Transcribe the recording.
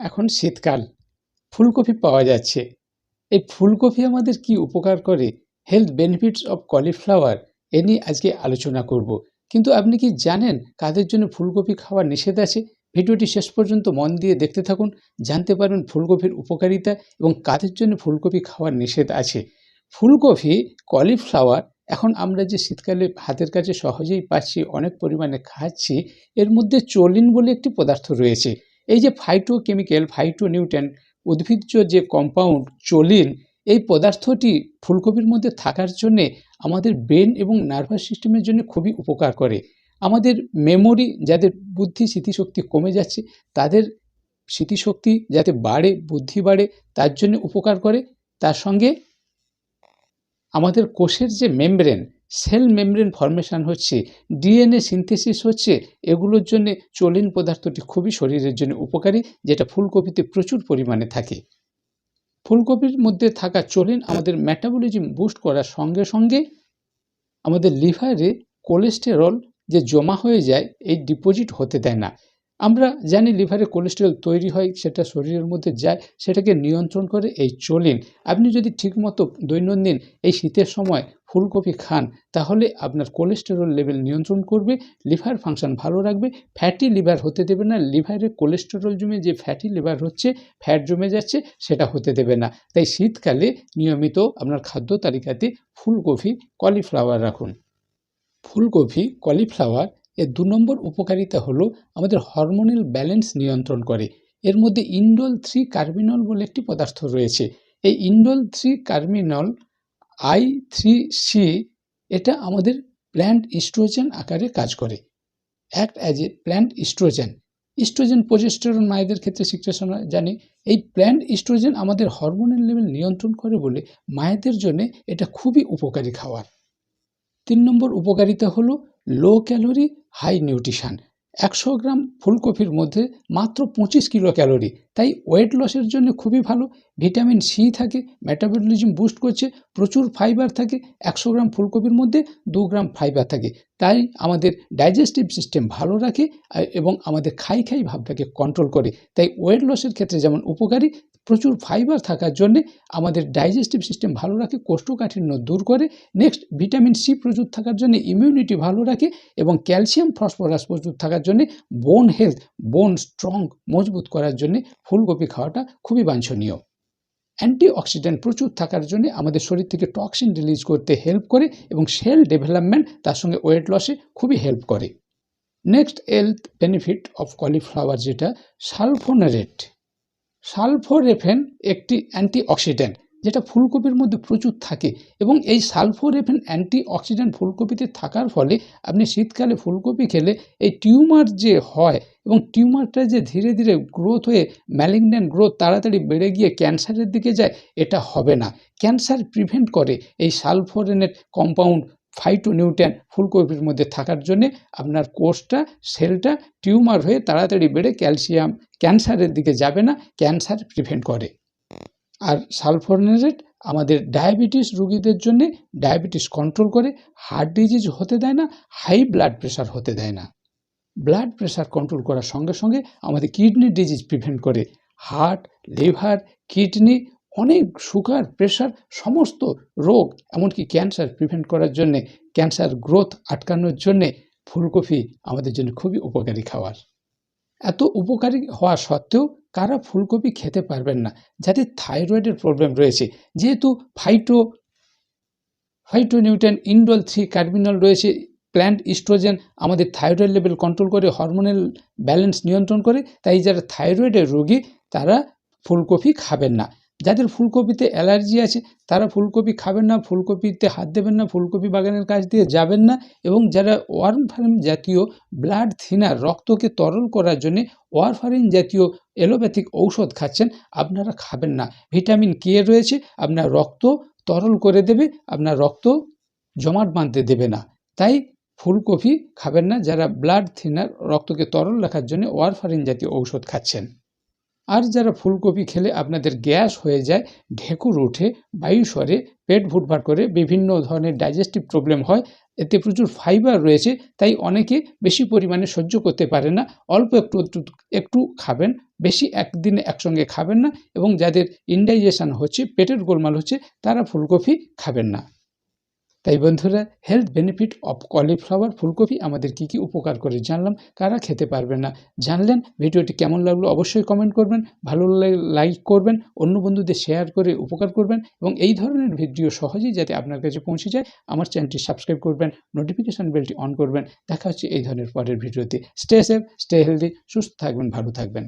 এখন শীতকাল। ফুলকপি পাওয়া যাচ্ছে। এই ফুলকপি আমাদের কি উপকার করে? হেলথ বেনিফিটস অফ কলিফ্লাওয়ার এ নিয়ে আজকে আলোচনা করব। কিন্তু আপনি কি জানেন কাদের জন্য ফুলকপি খাওয়া নিষেধ আছে? ভিডিওটি শেষ পর্যন্ত মন দিয়ে দেখতে থাকুন, জানতে পারবেন ফুলকপির উপকারিতা এবং কাদের জন্য ফুলকপি খাওয়ার নিষেধ আছে। ফুলকপি কলিফ্লাওয়ার এখন আমরা যে শীতকালে হাতের কাছে সহজেই পাচ্ছি অনেক পরিমাণে খাচ্ছি, এর মধ্যে চলিন বলে একটি পদার্থ রয়েছে। এই যে ফাইটো কেমিক্যাল ফাইটো নিউট্রেন উদ্ভিজ্জ যে কম্পাউন্ড চলিন এই পদার্থটি ফুলকপির মধ্যে থাকার জন্যে আমাদের ব্রেন এবং নার্ভাস সিস্টেমের জন্য খুবই উপকার করে। আমাদের মেমোরি যাদের বুদ্ধি স্মৃতিশক্তি কমে যাচ্ছে, তাদের স্মৃতিশক্তি যাতে বাড়ে, বুদ্ধি বাড়ে, তার জন্য উপকার করে। তার সঙ্গে আমাদের কোষের যে মেমব্রেন সেল মেমব্রেন ফর্মেশন হচ্ছে ডিএনএ সিনথেসিস হচ্ছে, এগুলোর জন্য চলিন পদার্থটি খুবই শরীরের জন্য উপকারী, যেটা ফুলকপিতে প্রচুর পরিমাণে থাকে। ফুলকপির মধ্যে থাকা চলিন আমাদের মেটাবলিজম বুস্ট করার সঙ্গে সঙ্গে আমাদের লিভারে কোলেস্টেরল যে জমা হয়ে যায়, এই ডিপোজিট হতে দেয় না। আমরা জানি লিভারে কোলেস্টেরল তৈরি হয়, সেটা শরীরের মধ্যে যায়, সেটাকে নিয়ন্ত্রণ করে এই চলিন। আপনি যদি ঠিকমতো দৈনন্দিন এই শীতের সময় ফুলকপি খান, তাহলে আপনার কোলেস্টেরল লেভেল নিয়ন্ত্রণ করবে লিভার ফাংশন ভালো রাখবে ফ্যাটি লিভার হতে দেবে না লিভারে কোলেস্টেরল জমে যে ফ্যাটি লিভার হচ্ছে ফ্যাট জমে যাচ্ছে, সেটা হতে দেবে না। তাই শীতকালে নিয়মিত আপনার খাদ্য তালিকাতে ফুলকপি কলিফ্লাওয়ার রাখুন। ফুলকপি কলিফ্লাওয়ার এর দু নম্বর উপকারিতা হলো আমাদের হরমোনাল ব্যালেন্স নিয়ন্ত্রণ করে। এর মধ্যে ইন্ডোল থ্রি কার্বিনল বলে একটি পদার্থ রয়েছে। এই indole three carbinol I three C এটা আমাদের প্ল্যান্ট ইস্ট্রোজেন আকারে কাজ করে। Act as a plant oestrogen oestrogen progesterone মায়েদের ক্ষেত্রে সিক্রেশন জানি। এই প্ল্যান্ট ইস্ট্রোজেন আমাদের হরমোনের লেভেল নিয়ন্ত্রণ করে বলে মায়েদের জন্য এটা খুবই উপকারী খাবার। তিন নম্বর উপকারিতা হলো লো ক্যালোরি হাই নিউট্রিশান একশো গ্রাম ফুলকপির মধ্যে মাত্র পঁচিশ কিলো ক্যালোরি। তাই ওয়েট লসের জন্য খুবই ভালো। ভিটামিন সি থাকে মেটাবলিজম বুস্ট করছে, প্রচুর ফাইবার থাকে, একশো গ্রাম ফুলকপির মধ্যে দু গ্রাম ফাইবার থাকে। তাই আমাদের ডাইজেস্টিভ সিস্টেম ভালো রাখে এবং আমাদের খাই খাই ভাবটাকে কন্ট্রোল করে। তাই ওয়েট লসের ক্ষেত্রে যেমন উপকারী প্রচুর ফাইবার থাকার জন্যে আমাদের ডাইজেস্টিভ সিস্টেম ভালো রাখে, কোষ্ঠকাঠিন্য দূর করে। নেক্সট ভিটামিন সি প্রচুর থাকার জন্য ইমিউনিটি ভালো রাখে এবং ক্যালসিয়াম ফসফরাস প্রচুর থাকার জন্যে বোন হেলথ বোন স্ট্রং মজবুত করার জন্যে ফুলকপি খাওয়াটা খুবই বাঞ্ছনীয়। অ্যান্টিঅক্সিডেন্ট প্রচুর থাকার জন্য আমাদের শরীর থেকে টক্সিন রিলিজ করতে হেল্প করে এবং সেল ডেভেলপমেন্ট তার সঙ্গে ওয়েট লসে খুবই হেল্প করে। Next health benefit of cauliflower যেটা সালফোনারেট সালফোরেফেন একটি অ্যান্টিঅক্সিডেন্ট, যেটা ফুলকপির মধ্যে প্রচুর থাকে এবং এই সালফোরেফেন অ্যান্টিঅক্সিডেন্ট ফুলকপিতে থাকার ফলে আপনি শীতকালে ফুলকপি খেলে এই টিউমার যে হয় এবং টিউমারটা যে ধীরে ধীরে গ্রোথ হয়ে ম্যালিগন্যান্ট গ্রোথ তাড়াতাড়ি বেড়ে গিয়ে ক্যান্সারের দিকে যায়, এটা হবে না। ক্যান্সার প্রিভেন্ট করে এই সালফোরেনের কম্পাউন্ড ফাইটোনিউট্রিয়েন্ট ফুলকপির মধ্যে থাকার জন্যে আপনার কোষটা সেলটা টিউমার হয়ে তাড়াতাড়ি বেড়ে ক্যালসিয়াম ক্যান্সারের দিকে যাবে না ক্যান্সার প্রিভেন্ট করে। আর সালফোনেরেট আমাদের ডায়াবেটিস রুগীদের জন্যে ডায়াবেটিস কন্ট্রোল করে হার্ট ডিজিজ হতে দেয় না হাই ব্লাড প্রেশার হতে দেয় না। ব্লাড প্রেশার কন্ট্রোল করার সঙ্গে সঙ্গে আমাদের কিডনি ডিজিজ প্রিভেন্ট করে। হার্ট লিভার কিডনি অনেক সুগার প্রেশার সমস্ত রোগ, এমনকি ক্যান্সার প্রিভেন্ট করার জন্যে ক্যান্সার গ্রোথ আটকানোর জন্যে ফুলকপি আমাদের জন্য খুবই উপকারী খাবার। এত উপকারী হওয়া সত্ত্বেও কারা ফুলকপি খেতে পারবেন না, যাদের থাইরয়েডের প্রবলেম রয়েছে। যেহেতু phyto phytonutrient indole three carbinol রয়েছে প্ল্যান্ট ইস্ট্রোজেন আমাদের থাইরয়েড লেভেল কন্ট্রোল করে হরমোনাল ব্যালেন্স নিয়ন্ত্রণ করে, তাই যারা থাইরয়েডের রোগী, তারা ফুলকপি খাবেন না। যাদের ফুলকপিতে অ্যালার্জি আছে, তারা ফুলকপি খাবেন না, ফুলকপিতে হাত দেবেন না, ফুলকপি বাগানের কাছ দিয়ে যাবেন না এবং যারা ওয়ার্মফারিন জাতীয় ব্লাড থিনার রক্তকে তরল করার জন্যে ওয়ারফারিন জাতীয় অ্যালোপ্যাথিক ঔষধ খাচ্ছেন, আপনারা খাবেন না। ভিটামিন কে রয়েছে, আপনার রক্ত তরল করে দেবে, আপনার রক্ত জমাট বাঁধতে দেবে না। তাই ফুলকপি খাবেন না, যারা ব্লাড থিনার রক্তকে তরল রাখার জন্য ওয়ারফারিন জাতীয় ঔষধ খাচ্ছেন। আর যারা ফুলকপি খেলে আপনাদের গ্যাস হয়ে যায়, ঢেকুর ওঠে, বায়ু সরে, পেট ভুটভাট করে, বিভিন্ন ধরনের ডাইজেস্টিভ প্রবলেম হয়, এতে প্রচুর ফাইবার রয়েছে, তাই অনেকে বেশি পরিমাণে সহ্য করতে পারে না, অল্প একটু একটু খাবেন, বেশি একদিনে একসঙ্গে খাবেন না এবং যাদের ইনডাইজেশন হচ্ছে, পেটের গোলমাল হচ্ছে, তারা ফুলকপি খাবেন না। তাই বন্ধুরা হেলথ বেনিফিট অফ কলিফ্লাওয়ার ফুলকপি আমাদের কি কি উপকার করে জানলাম, কারা খেতে পারবেন না? জানলেন? ভিডিওটি কেমন লাগল অবশ্যই কমেন্ট করবেন, ভালো লাইক করবেন, অন্য বন্ধুদের শেয়ার করে উপকার করবেন এবং এই ধরনের ভিডিও সহজেই যাতে আপনার কাছে পৌঁছে যায়, আমার চ্যানেলটি সাবস্ক্রাইব করবেন নোটিফিকেশান বেলটি অন করবেন। দেখা হচ্ছে এই ধরনের পরের ভিডিওতে স্টে সেফ স্টে হেলদি সুস্থ থাকবেন, ভালো থাকবেন।